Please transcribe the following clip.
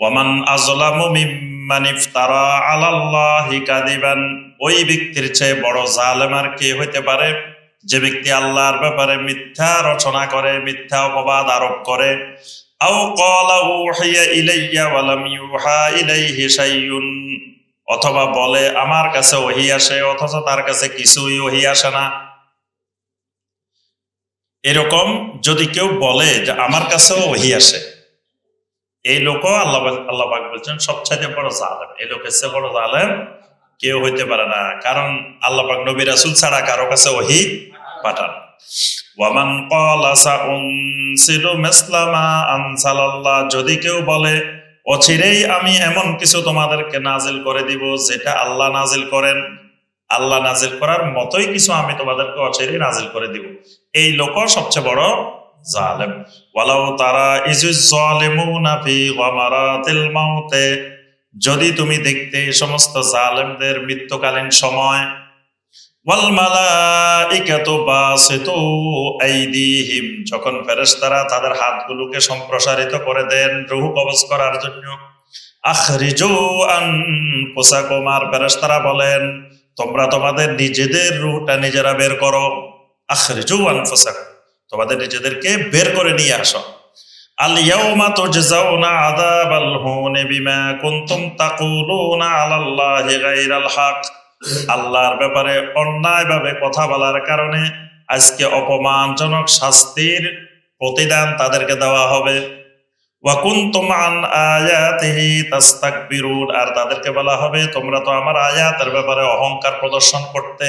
ওয়ামান আজলামু মিম্মান ইফতারা আলাল্লাহি কাদিবান ওই ব্যক্তির চেয়ে বড় জালেম কে হইতে পারে? যে ব্যক্তি আল্লাহর ব্যাপারে মিথ্যা রচনা করে, মিথ্যা অপবাদ আরোপ করে। আও ক্বালা উহিয়া ইলাইয়া ওয়া লাম ইউহা ইলাইহি শাইউন, অথবা বলে, আমার কাছে ওহি আসে, অথচ তার কাছে কিছুই ওহি আসে না। এরকম যদি কেউ বলে যে, আমার কাছেও ওহি আসে। এই লোকও আল্লাহ আল্লাহ বলছেন, সবচাইতে বড় জালেম। এই লোকের চেয়ে বড় জালেম, কেউ হইতে পারে না। কারণ আল্লাহ পাক নবী রাসূল ছাড়া কারও কাছে ওহি পাঠান। ওয়ামান আনসালাল্লাহ, যদি কেউ বলে, অচিরেই আমি এমন কিছু তোমাদেরকে নাজিল করে দিব, যেটা আল্লাহ নাজিল করেন। আল্লাহ নাজিল করার মতোই কিছু আমি তোমাদেরকে অচিরেই নাজিল করে দিব। এই লোক সবচেয়ে বড় জালেম। ওয়ালাউ তারা ইজুজ জালিমুনা ফি গামারাতিল মাউতে। যদি তুমি দেখতে সমস্ত জালেমদের মৃত্যুকালীন সময়, ওয়াল মালাইকাতু বাসিতু আইদিহিম, যখন ফেরেশতারা তাদের হাতগুলোকে সম্প্রসারিত করে দেন রূহ কবজ করার জন্য, আখরিজু আনফুসাকুম, আর ফেরেশতারা বলেন, তোমরা তোমাদের নিজেদের রূহটা নিজেরা বের করো। আখরিজু আনফুসাকুম। তোমাদের নিজেদেরকে বের করে নিয়ে আসো। আল ইয়াউমা তুজজাউনা আযাবাল হুনি বিমা কুনতুম তাকুলুনা আলাল্লাহি গায়রাল হক। আল্লাহর ব্যাপারে অন্যায়ভাবে কথা বলার কারণে আজকে অপমানজনক শাস্তির প্রতিদান তাদেরকে দেওয়া হবে। আর তাদেরকে বলা হবে, তোমরা তো আমার আয়াতের ব্যাপারে অহংকার প্রদর্শন করতে